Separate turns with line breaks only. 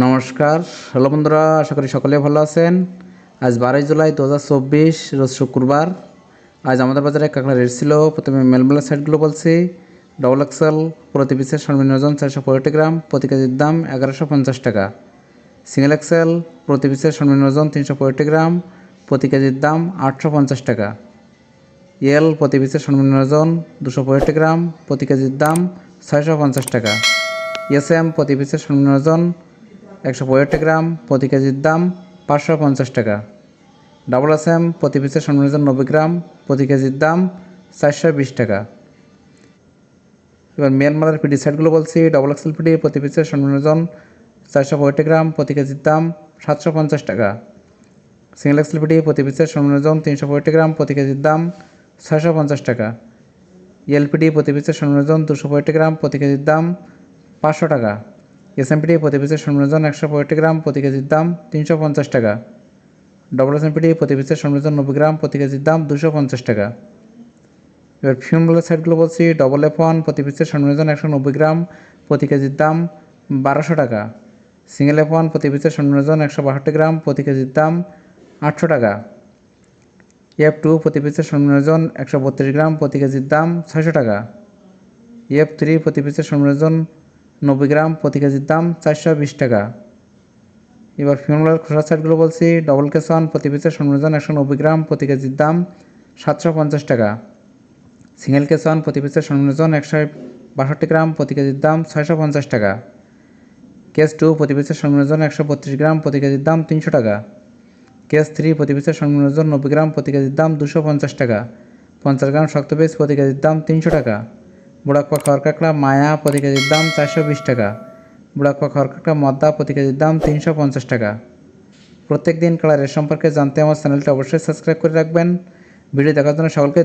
নমস্কার। হ্যালো বন্ধুরা, আশা করি সকলে ভালো আছেন। আজ বারোই জুলাই দু হাজার চব্বিশ, রোজ শুক্রবার। আজ আমাদের বাজারে কাঁকড়া রেট ছিল, প্রথমে মেলমেলা সাইডগুলো বলছি। ডবল এক্সেল প্রতি পিসের সর্বনিম্ন ওজন চারশো পঁয়ষট্টি গ্রাম, প্রতি কেজির দাম এগারোশো পঞ্চাশ টাকা। সিঙ্গেল এক্সেল প্রতি পিসের সর্বনিম্ন ওজন তিনশো পঁয়ষট্টি গ্রাম, প্রতি কেজির দাম আটশো পঞ্চাশ টাকা। এল, প্রতি পিসের সর্বনিম্ন ওজন দুশো পঁয়ষট্টি গ্রাম, প্রতি কেজির দাম ছয়শো পঞ্চাশ টাকা। এস এম, প্রতি পিসের সর্বনিম্ন ওজন একশো পঁয়ষট্টি গ্রাম প্রতি কেজির দাম পাঁচশো পঞ্চাশ টাকা। ডাবল এস এম প্রতি পিসের ওজন নব্বই গ্রাম প্রতি কেজির দাম চারশো বিশ টাকা। এবার মিয়ানমারের পিডি সাইডগুলো বলছি, ডবল এক্সেল পিডি প্রতি পিসের ওজন চারশো পঁয়ষট্টি গ্রাম প্রতি কেজির দাম সাতশো পঞ্চাশ টাকা। সিঙ্গেল এক্সেল পিডি প্রতি পিসের সর্বনিম্ন তিনশো পঁয়ষট্টি গ্রাম প্রতি কেজির দাম ছয়শো পঞ্চাশ টাকা। এলপিডি প্রতি পিসের সর্বনিম্ন দুশো পঁয়ষট্টি গ্রাম প্রতি কেজির দাম পাঁচশো টাকা। এসএমপিডি প্রতি পিসের সর্বনিম্ন একশো পঁয়ষট্টি গ্রাম প্রতি কেজির দাম তিনশো পঞ্চাশ টাকা। ডবল এসএমপিডি প্রতি পিসের ওজন নব্বই গ্রাম প্রতি কেজির দাম দুশো পঞ্চাশ টাকা। এবার ফিউমগুলোর সাইডগুলো বলছি ডবল এফ ওয়ান প্রতি পিসের সর্বনিম্ন একশো নব্বই গ্রাম প্রতি কেজির দাম বারোশো টাকা। সিঙ্গেল এফ ওয়ান প্রতি পিসের সর্বনিম্ন একশো বাষট্টি গ্রাম প্রতি কেজির দাম আটশো টাকা। এফ টু প্রতি পিসের সর্বনিম্ন একশো বত্রিশ গ্রাম প্রতি কেজির দাম ছয়শো টাকা। এফ থ্রি প্রতি পিসের ওজন নব্বই গ্রাম প্রতি কেজির দাম চারশো বিশ টাকা। এবার ফিমলার খোসা সাইডগুলো বলছি ডবল কেস ওয়ান প্রতি পিসের সর্বনিম্ন একশো নব্বই গ্রাম প্রতি কেজির দাম সাতশো পঞ্চাশ টাকা। সিঙ্গেল কেস ওয়ান প্রতি পিসের সর্বনিম্ন একশো বাষট্টি গ্রাম প্রতি কেজির দাম ছয়শো পঞ্চাশ টাকা। কেস টু প্রতি পিসের সর্বনিম্ন একশো বত্রিশ গ্রাম প্রতি কেজির দাম তিনশো টাকা। কেস থ্রি প্রতি পিসের সর্বনিম্ন নব্বই গ্রাম প্রতি কেজির দাম দুশো পঞ্চাশ টাকা। পঞ্চাশ গ্রাম শক্ত পিস প্রতি কেজির দাম তিনশো টাকা। বুড়াকপা খড়কাঁকড়া মায়া প্রতি কেজির দাম চারশো বিশ টাকা। বুড়াকপা খড়কাঁকড়া মদ্দা প্রতি কেজির দাম তিনশো পঞ্চাশ টাকা। প্রত্যেক দিন কালারের সম্পর্কে জানতে আমার চ্যানেলটা অবশ্যই সাবস্ক্রাইব করে রাখবেন। ভিডিও দেখার জন্য সকলকে